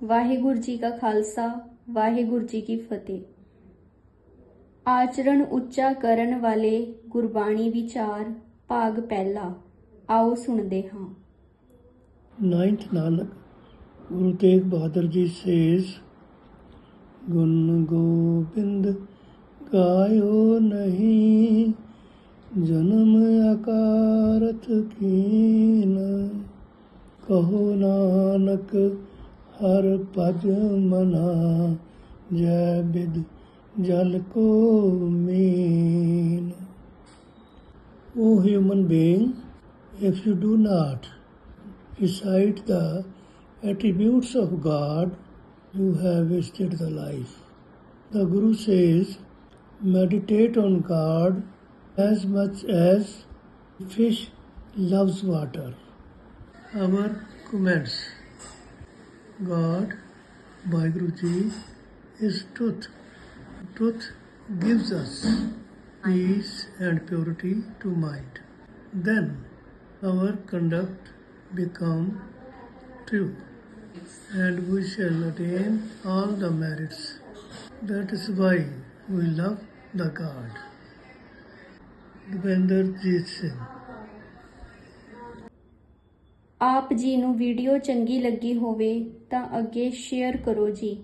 ਵਾਹਿਗੁਰੂ ਜੀ ਕਾ ਖਾਲਸਾ ਵਾਹਿਗੁਰੂ ਜੀ ਕੀ ਫਤਿਹ ਆਚਰਣ ਉੱਚਾ ਕਰਨ ਵਾਲੇ ਗੁਰਬਾਣੀ ਵਿਚਾਰ ਭਾਗ ਪਹਿਲਾ ਆਓ ਸੁਣਦੇ ਹਾਂ 9th ਨਾਨਕ ਗੁਰੂ ਤੇਗ ਬਹਾਦਰ ਜੀ ਸੇਜ਼ ਗੁਣ ਗੋਬਿੰਦ ਗਾਇਓ ਨਹੀਂ ਜਨਮ ਅਕਾਰਤ ਕੀਨ ਕਹੋ ਨਾਨਕ हर भज मना जय बिद जल को mean O human being, if you do not recite the attributes of God, you have wasted the life. The Guru says, meditate on God as much as fish loves water. Our comments God, Guruji, is truth. Truth gives us peace and purity to mind. Then our conduct become true and we shall attain all the merits. That is why we love the God. Devendra Jeet Singh ਆਪ ਜੀ ਨੂੰ video ਚੰਗੀ ਲੱਗੀ ਹੋਵੇ ਤਾਂ ਅੱਗੇ share ਕਰੋ ਜੀ।